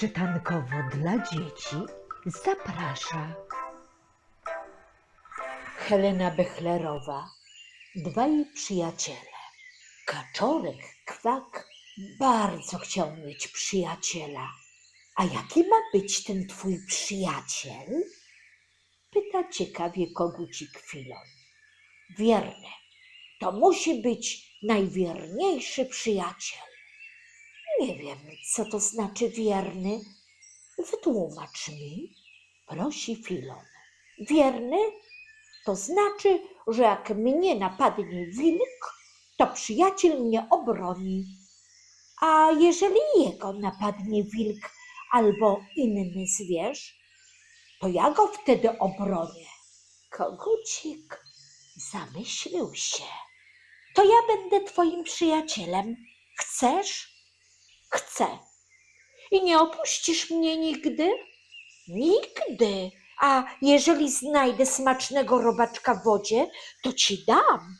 Czytankowo dla dzieci zaprasza Helena Bechlerowa, dwaj przyjaciele. Kaczorek Kwak bardzo chciał mieć przyjaciela. A jaki ma być ten twój przyjaciel? Pyta ciekawie kogucik Filon. Wierny. To musi być najwierniejszy przyjaciel. Nie wiem, co to znaczy wierny. Wytłumacz mi, prosi Filon. Wierny to znaczy, że jak mnie napadnie wilk, to przyjaciel mnie obroni. A jeżeli jego napadnie wilk albo inny zwierz, to ja go wtedy obronię. Kogucik zamyślił się. To ja będę twoim przyjacielem. Chcesz? Chcę. I nie opuścisz mnie nigdy? Nigdy. A jeżeli znajdę smacznego robaczka w wodzie, to ci dam.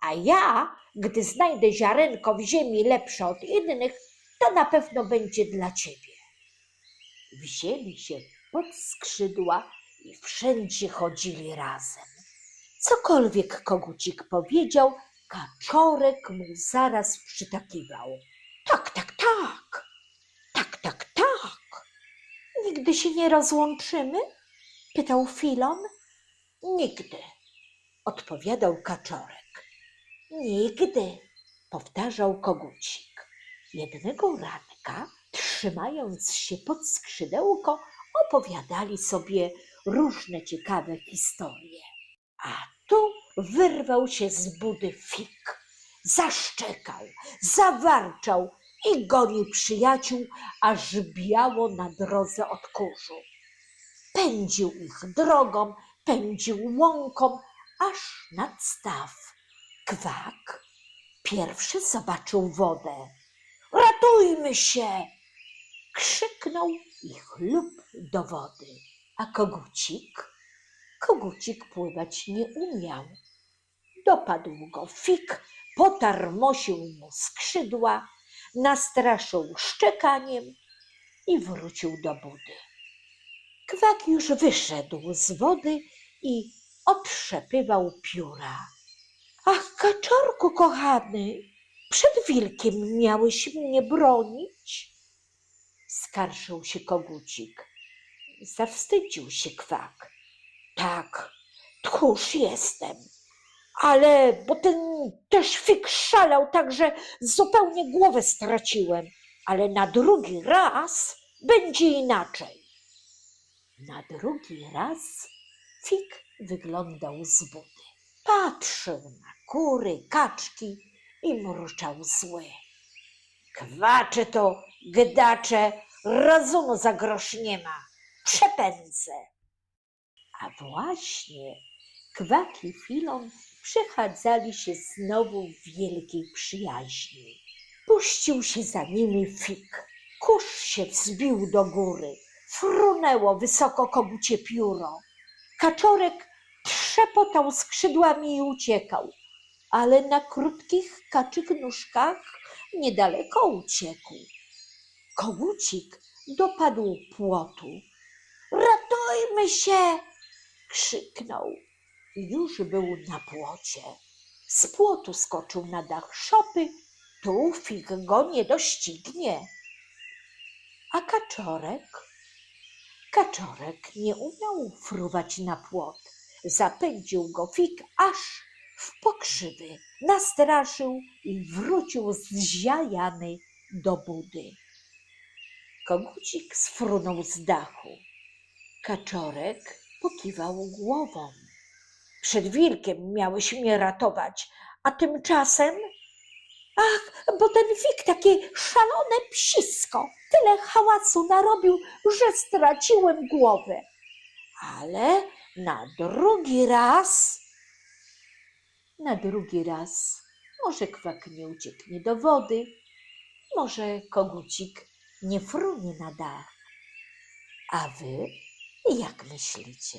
A ja, gdy znajdę ziarenko w ziemi lepsze od innych, to na pewno będzie dla ciebie. Wzięli się pod skrzydła i wszędzie chodzili razem. Cokolwiek kogucik powiedział, kaczorek mu zaraz przytakiwał. Tak, tak, tak. Tak, tak, tak. Nigdy się nie rozłączymy? pytał Filon. Nigdy, odpowiadał kaczorek. Nigdy, powtarzał kogucik. Jednego ranka, trzymając się pod skrzydełko, opowiadali sobie różne ciekawe historie. A tu wyrwał się z budy fik. Zaszczekał, zawarczał i gonił przyjaciół, aż biało na drodze od kurzu. Pędził ich drogą, pędził łąką, aż nad staw. Kwak pierwszy zobaczył wodę. Ratujmy się! Krzyknął i chlub do wody. A kogucik? Kogucik pływać nie umiał. Dopadł go fik, potarmosił mu skrzydła, nastraszył szczekaniem i wrócił do budy. Kwak już wyszedł z wody i otrzepywał pióra. Ach, kaczorku kochany, przed wilkiem miałeś mnie bronić? Skarżył się kogucik. Zawstydził się kwak. Tak, tchórz jestem. Ale bo ten też fik szalał tak, że zupełnie głowę straciłem. Ale na drugi raz będzie inaczej. Na drugi raz fik wyglądał z budy. Patrzył na kury, kaczki i mruczał zły. Kwacze to, gdacze, rozumu za grosz nie ma. Przepędzę. A właśnie Kwak i Filon przechadzali się znowu w wielkiej przyjaźni. Puścił się za nimi fik. Kurz się wzbił do góry. Frunęło wysoko kogucie pióro. Kaczorek trzepotał skrzydłami i uciekał, ale na krótkich kaczych nóżkach niedaleko uciekł. Kogucik dopadł płotu. Ratujmy się! krzyknął. Już był na płocie. Z płotu skoczył na dach szopy, tu fig go nie doścignie. A kaczorek? Kaczorek nie umiał fruwać na płot. Zapędził go fig aż w pokrzywy, nastraszył i wrócił zziajany do budy. Kogucik sfrunął z dachu. Kaczorek pokiwał głową. Przed wilkiem miałeś mnie ratować, a tymczasem. Ach, bo ten wik takie szalone psisko. Tyle hałasu narobił, że straciłem głowę. Ale na drugi raz. Na drugi raz może kwak nie ucieknie do wody, może kogucik nie frunie na dach. A wy jak myślicie?